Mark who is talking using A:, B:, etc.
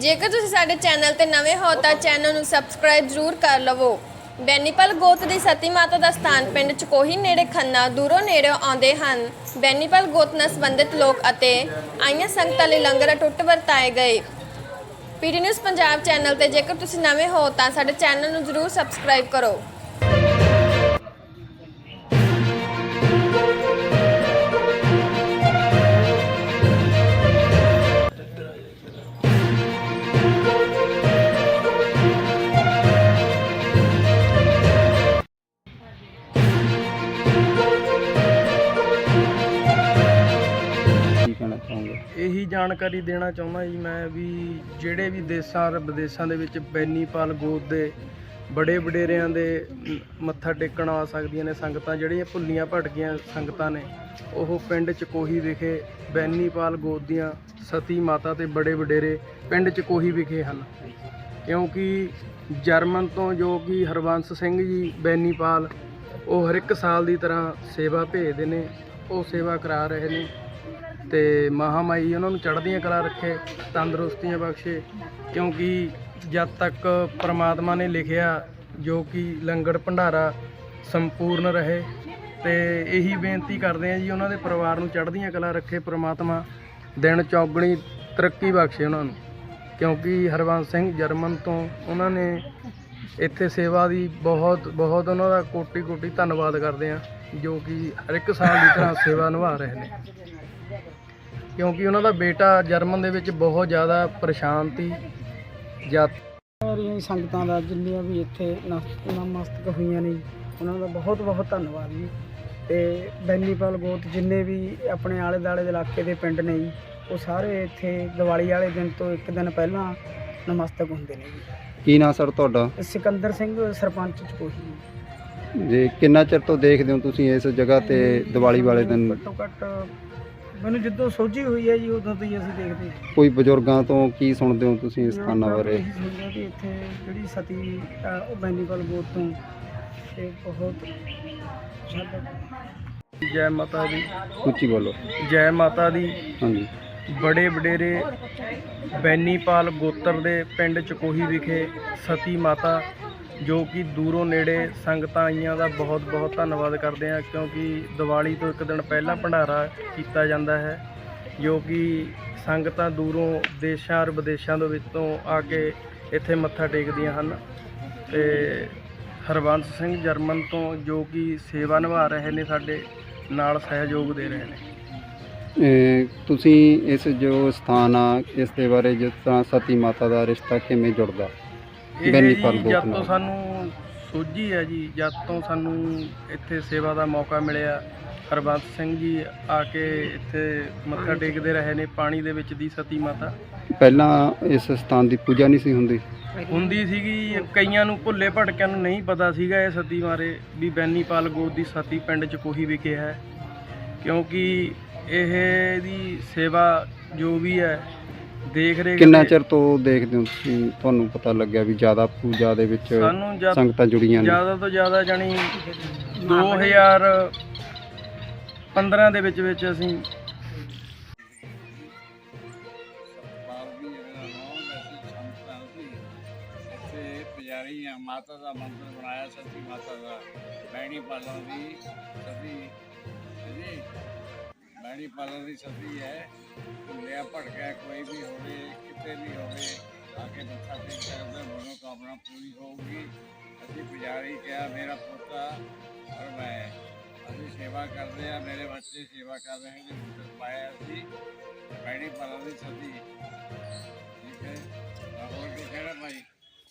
A: ਜੇਕਰ ਤੁਸੀਂ ਸਾਡੇ ਚੈਨਲ ਤੇ ਨਵੇਂ ਹੋ ਤਾਂ ਚੈਨਲ ਨੂੰ ਸਬਸਕ੍ਰਾਈਬ ਜ਼ਰੂਰ ਕਰ ਲਵੋ। ਬੈਨੀਪਾਲ ਗੋਤ ਦੀ ਸਤੀ ਮਾਤਾ ਦਾ ਸਥਾਨ ਪਿੰਡ ਚਕੋਹੀ ਨੇੜੇ ਖੰਨਾ ਦੂਰੋਂ ਨੇੜੇ ਆਉਂਦੇ ਹਨ। ਬੈਨੀਪਾਲ ਗੋਤ ਨਾਲ ਸੰਬੰਧਿਤ ਲੋਕ ਅਤੇ ਆਈਆਂ ਸੰਗਤਾਂ ਲਈ ਲੰਗਰ ਟੁੱਟ ਵਰਤਾਏ ਗਏ। ਪੀਡੀ ਨਿਊਜ਼ ਪੰਜਾਬ ਚੈਨਲ ਤੇ ਜੇਕਰ ਤੁਸੀਂ ਨਵੇਂ ਹੋ ਤਾਂ ਸਾਡੇ ਚੈਨਲ ਨੂੰ ਜ਼ਰੂਰ ਸਬਸਕ੍ਰਾਈਬ ਕਰੋ।
B: ਇਹੀ ਜਾਣਕਾਰੀ ਦੇਣਾ ਚਾਹੁੰਦਾ ਜੀ ਮੈਂ ਵੀ ਜਿਹੜੇ ਵੀ ਦੇਸ਼ਾਂ, ਵਿਦੇਸ਼ਾਂ ਦੇ ਵਿੱਚ ਬੈਨੀਪਾਲ ਗੋਦ ਦੇ ਬੜੇ ਵਡੇਰਿਆਂ ਦੇ ਮੱਥਾ ਟੇਕਣ ਆ ਸਕਦੀਆਂ ਨੇ ਸੰਗਤਾਂ, ਜਿਹੜੀਆਂ ਭੁੱਲੀਆਂ ਭਟਕੀਆਂ ਸੰਗਤਾਂ ਨੇ, ਉਹ ਪਿੰਡ ਚਕੋਹੀ ਵਿਖੇ ਬੈਨੀਪਾਲ ਗੋਦ ਦੀਆਂ ਸਤੀ ਮਾਤਾ ਤੇ ਬੜੇ ਵਡੇਰੇ ਪਿੰਡ ਚਕੋਹੀ ਵਿਖੇ ਹਨ। ਕਿਉਂਕਿ ਜਰਮਨ ਤੋਂ ਜੋ ਕਿ ਹਰਵੰਸ ਸਿੰਘ ਜੀ ਬੈਨੀਪਾਲ, ਉਹ ਹਰ ਇੱਕ ਸਾਲ ਦੀ ਤਰ੍ਹਾਂ ਸੇਵਾ ਭੇਜਦੇ ਨੇ, ਉਹ ਸੇਵਾ ਕਰਾ ਰਹੇ ਨੇ। ਤੇ ਮਹਾਮਾਈ ਉਹਨਾਂ ਨੂੰ ਚੜ੍ਹਦੀਆਂ ਕਲਾ ਰੱਖੇ, ਤੰਦਰੁਸਤੀਆਂ ਬਖਸ਼ੇ, ਕਿਉਂਕਿ ਜਦ ਤੱਕ ਪ੍ਰਮਾਤਮਾ ਨੇ ਲਿਖਿਆ ਜੋ ਕਿ ਲੰਗਰ ਭੰਡਾਰਾ ਸੰਪੂਰਨ ਰਹੇ ਤੇ ਇਹੀ ਬੇਨਤੀ ਕਰਦੇ ਆ ਜੀ, ਉਹਨਾਂ ਦੇ ਪਰਿਵਾਰ ਨੂੰ ਚੜ੍ਹਦੀਆਂ ਕਲਾ ਰੱਖੇ ਪ੍ਰਮਾਤਮਾ, ਦਿਨ ਚੌਗਣੀ ਤਰੱਕੀ ਬਖਸ਼ੇ ਉਹਨਾਂ ਨੂੰ, ਕਿਉਂਕਿ ਹਰਵੰਸ ਸਿੰਘ ਜਰਮਨ ਤੋਂ ਉਹਨਾਂ ਨੇ ਇੱਥੇ ਸੇਵਾ ਦੀ ਬਹੁਤ ਬਹੁਤ ਉਹਨਾਂ ਦਾ ਕੋਟੀ ਕੋਟੀ ਧੰਨਵਾਦ ਕਰਦੇ ਆ ਜੋ ਕਿ ਹਰ ਇੱਕ ਸਾਲ ਦੀ ਤਰ੍ਹਾਂ ਸੇਵਾ ਨਿਭਾ ਰਹੇ ਨੇ। ਕਿਉਂਕਿ ਉਹਨਾਂ ਦਾ ਬੇਟਾ ਜਰਮਨ ਦੇ ਵਿੱਚ ਬਹੁਤ ਜ਼ਿਆਦਾ ਪਰੇਸ਼ਾਨ ਸੀ। ਜਦ
C: ਸਾਰੀਆਂ ਸੰਗਤਾਂ ਦਾ ਜਿੰਨੀਆਂ ਵੀ ਇੱਥੇ ਨਮਸਤਕ ਹੋਈਆਂ ਨੇ ਉਹਨਾਂ ਦਾ ਬਹੁਤ ਬਹੁਤ ਧੰਨਵਾਦ ਜੀ। ਤੇ ਬੈਨੀਪਾਲ ਗੋਤ ਜਿੰਨੇ ਵੀ ਆਪਣੇ ਆਲੇ ਦਾਲੇ ਦੇ ਇਲਾਕੇ ਦੇ ਪਿੰਡ ਨੇ ਜੀ ਉਹ ਸਾਰੇ ਇੱਥੇ ਦੀਵਾਲੀ ਵਾਲੇ ਦਿਨ ਤੋਂ ਇੱਕ ਦਿਨ ਪਹਿਲਾਂ ਨਮਸਤਕ ਹੁੰਦੇ ਨੇ ਜੀ।
D: ਕੀ ਨਾਂ ਸਰ ਤੁਹਾਡਾ?
C: ਸਿਕੰਦਰ ਸਿੰਘ ਸਰਪੰਚ ਚਕੋਹੀ
D: ਜੀ। ਕਿੰਨਾ ਚਿਰ ਤੋਂ ਦੇਖਦੇ ਹੋ ਤੁਸੀਂ ਇਸ ਜਗ੍ਹਾ ਤੇ ਦੀਵਾਲੀ ਵਾਲੇ ਦਿਨ?
C: ਘੱਟੋ ਘੱਟ ਮੈਨੂੰ ਜਦੋਂ ਸੋਝੀ ਹੋਈ ਹੈ ਜੀ ਉਦੋਂ ਤੋਂ ਹੀ ਅਸੀਂ ਦੇਖਦੇ ਹਾਂ।
D: ਕੋਈ ਬਜ਼ੁਰਗਾਂ ਤੋਂ ਕੀ ਸੁਣਦੇ ਹੋ ਤੁਸੀਂ ਇਸ ਸਥਾਨਾਂ ਬਾਰੇ?
C: ਵੀ ਇੱਥੇ ਜਿਹੜੀ ਸਤੀ ਅ, ਉਹ ਬੈਨੀਪਾਲ ਗੋਤ ਤੋਂ ਤੇ ਬਹੁਤ ਸਾਡਾ
B: ਜੈ ਮਾਤਾ ਦੀ।
D: ਉੱਚੀ ਬੋਲੋ।
B: ਜੈ ਮਾਤਾ ਦੀ।
D: ਹਾਂਜੀ।
B: ਬੜੇ ਵਡੇਰੇ ਬੈਨੀਪਾਲ ਗੋਤਰ ਦੇ ਪਿੰਡ ਚਕੋਹੀ ਵਿਖੇ ਸਤੀ ਮਾਤਾ ਜੋ ਕਿ ਦੂਰੋਂ ਨੇੜੇ ਸੰਗਤਾਂ ਆਈਆਂ ਦਾ ਬਹੁਤ ਬਹੁਤ ਧੰਨਵਾਦ ਕਰਦੇ ਹਾਂ, ਕਿਉਂਕਿ ਦੀਵਾਲੀ ਤੋਂ ਇੱਕ ਦਿਨ ਪਹਿਲਾਂ ਭੰਡਾਰਾ ਕੀਤਾ ਜਾਂਦਾ ਹੈ, ਜੋ ਕਿ ਸੰਗਤਾਂ ਦੂਰੋਂ ਦੇਸ਼ਾਂ ਔਰ ਵਿਦੇਸ਼ਾਂ ਦੇ ਵਿੱਚੋਂ ਆ ਕੇ ਇੱਥੇ ਮੱਥਾ ਟੇਕਦੀਆਂ ਹਨ। ਤੇ ਹਰਵੰਸ ਸਿੰਘ ਜਰਮਨ ਤੋਂ ਜੋ ਕਿ ਸੇਵਾ ਨਿਭਾ ਰਹੇ ਨੇ, ਸਾਡੇ ਨਾਲ ਸਹਿਯੋਗ ਦੇ ਰਹੇ ਨੇ।
D: ਤੁਸੀਂ ਇਸ ਜੋ ਸਥਾਨ ਆ, ਇਸ ਦੇ ਬਾਰੇ ਜਿਸ ਤਰ੍ਹਾਂ ਸਤੀ ਮਾਤਾ ਦਾ ਰਿਸ਼ਤਾ ਕਿਵੇਂ ਜੁੜਦਾ? ਬੈਨੀਪਾਲ
B: ਜੀ ਜਦ ਤੋਂ। ਸਾਨੂੰ ਸੋਝੀ ਹੈ ਜੀ ਜਦ ਤੋਂ ਸਾਨੂੰ ਇੱਥੇ ਸੇਵਾ ਦਾ ਮੌਕਾ ਮਿਲਿਆ ਹਰਬੰਸ ਸਿੰਘ ਜੀ ਆ ਕੇ ਇੱਥੇ ਮੱਥਾ ਟੇਕਦੇ ਰਹੇ ਨੇ ਪਾਣੀ ਦੇ ਵਿੱਚ ਦੀ ਸਤੀ ਮਾਤਾ।
D: ਪਹਿਲਾਂ ਇਸ ਸਥਾਨ ਦੀ ਪੂਜਾ ਨਹੀਂ ਸੀ ਹੁੰਦੀ?
B: ਹੁੰਦੀ ਸੀਗੀ ਕਈਆਂ ਨੂੰ ਭੁੱਲੇ ਭਟਕਿਆਂ ਨੂੰ ਨਹੀਂ ਪਤਾ ਸੀਗਾ ਇਹ ਸਤੀ ਬਾਰੇ ਵੀ ਬੈਨੀਪਾਲ ਗੋਦ ਦੀ ਸਤੀ ਪਿੰਡ ਚ ਕੋਹੀ ਵਿਖੇ ਹੈ। ਕਿਉਂਕਿ ਇਹ ਦੀ ਸੇਵਾ ਜੋ ਵੀ ਹੈ ਦੇਖ ਰੇਖ
D: ਕਿੰਨਾ ਚਿਰ ਤੋਂ ਦੇਖਦੇ ਹੋ ਤੁਸੀਂ? ਤੁਹਾਨੂੰ ਪਤਾ ਲੱਗਿਆ ਵੀ ਜ਼ਿਆਦਾ ਪੂਜਾ ਦੇ ਵਿੱਚ
B: ਸਾਨੂੰ
D: ਸੰਗਤਾਂ ਜੁੜੀਆਂ ਨੇ।
B: ਜ਼ਿਆਦਾ ਤੋਂ ਜ਼ਿਆਦਾ ਜਾਣੀ 2015 ਦੇ ਵਿੱਚ ਵਿੱਚ ਅਸੀਂ
E: ਇੱਥੇ ਪੁਜਾਰੀ ਆ ਮਾਤਾ ਦਾ ਮੰਦਰ ਬਣਾਇਆ ਸਤੀ ਮਾਤਾ ਦਾ ਬੈਣੀ ਪਾਲਣ ਦੀ ਸਤੀ ਪਾਲਣ ਦੀ ਸਤੀ ਹੈ। ਭੁੱਲਿਆ ਭਟਕਿਆ, ਕੋਈ ਵੀ ਹੋਵੇ, ਕਿਤੇ ਵੀ ਹੋਵੇ, ਆ ਕੇ ਮੱਥਾ ਟੇਕ ਸਕਦੇ ਮਨੋ ਪੂਰੀ ਹੋਊਗੀ। ਅਸੀਂ ਪੁਜਾਰੀ ਕਿਹਾ, ਮੇਰਾ ਪੋਤਾ ਔਰ ਮੈਂ। ਅਸੀਂ ਸੇਵਾ ਕਰਦੇ ਆ ਮੇਰੇ ਬੱਚੇ ਸੇਵਾ ਕਰ ਰਹੇ ਨੇ ਮੁੰਡੇ ਪਾਇਆ ਸੀ। ਬੈਣੀ ਪਾਲਣ ਦੀ ਸਤੀ ਠੀਕ ਹੈ? ਤਾਂ ਹੋਰ ਕੀ ਕਹਿਣਾ ਭਾਈ?